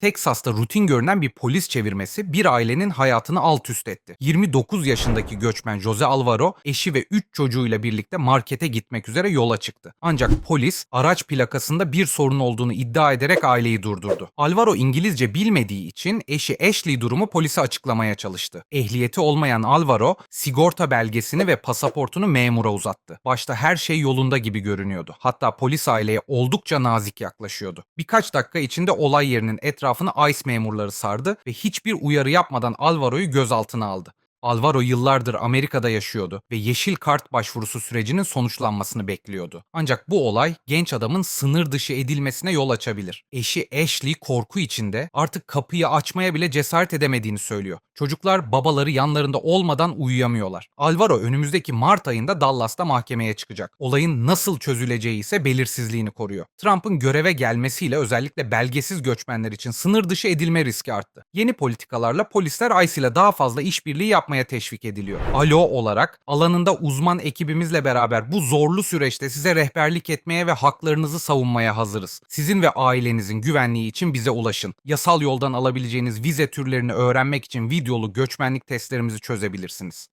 Teksas'ta rutin görünen bir polis çevirmesi bir ailenin hayatını alt üst etti. 29 yaşındaki göçmen Jose Alvaro eşi ve 3 çocuğuyla birlikte markete gitmek üzere yola çıktı. Ancak polis araç plakasında bir sorun olduğunu iddia ederek aileyi durdurdu. Alvaro İngilizce bilmediği için eşi Ashley durumu polise açıklamaya çalıştı. Ehliyeti olmayan Alvaro sigorta belgesini ve pasaportunu memura uzattı. Başta her şey yolunda gibi görünüyordu. Hatta polis aileye oldukça nazik yaklaşıyordu. Birkaç dakika içinde olay yerinin etrafını ICE memurları sardı ve hiçbir uyarı yapmadan Alvaro'yu gözaltına aldı. Alvaro yıllardır Amerika'da yaşıyordu ve yeşil kart başvurusu sürecinin sonuçlanmasını bekliyordu. Ancak bu olay genç adamın sınır dışı edilmesine yol açabilir. Eşi Ashley korku içinde artık kapıyı açmaya bile cesaret edemediğini söylüyor. Çocuklar babaları yanlarında olmadan uyuyamıyorlar. Alvaro önümüzdeki Mart ayında Dallas'ta mahkemeye çıkacak. Olayın nasıl çözüleceği ise belirsizliğini koruyor. Trump'ın göreve gelmesiyle özellikle belgesiz göçmenler için sınır dışı edilme riski arttı. Yeni politikalarla polisler ICE ile daha fazla işbirliği yapmaya teşvik ediliyor. Alo olarak alanında uzman ekibimizle beraber bu zorlu süreçte size rehberlik etmeye ve haklarınızı savunmaya hazırız. Sizin ve ailenizin güvenliği için bize ulaşın. Yasal yoldan alabileceğiniz vize türlerini öğrenmek için videolu göçmenlik testlerimizi çözebilirsiniz.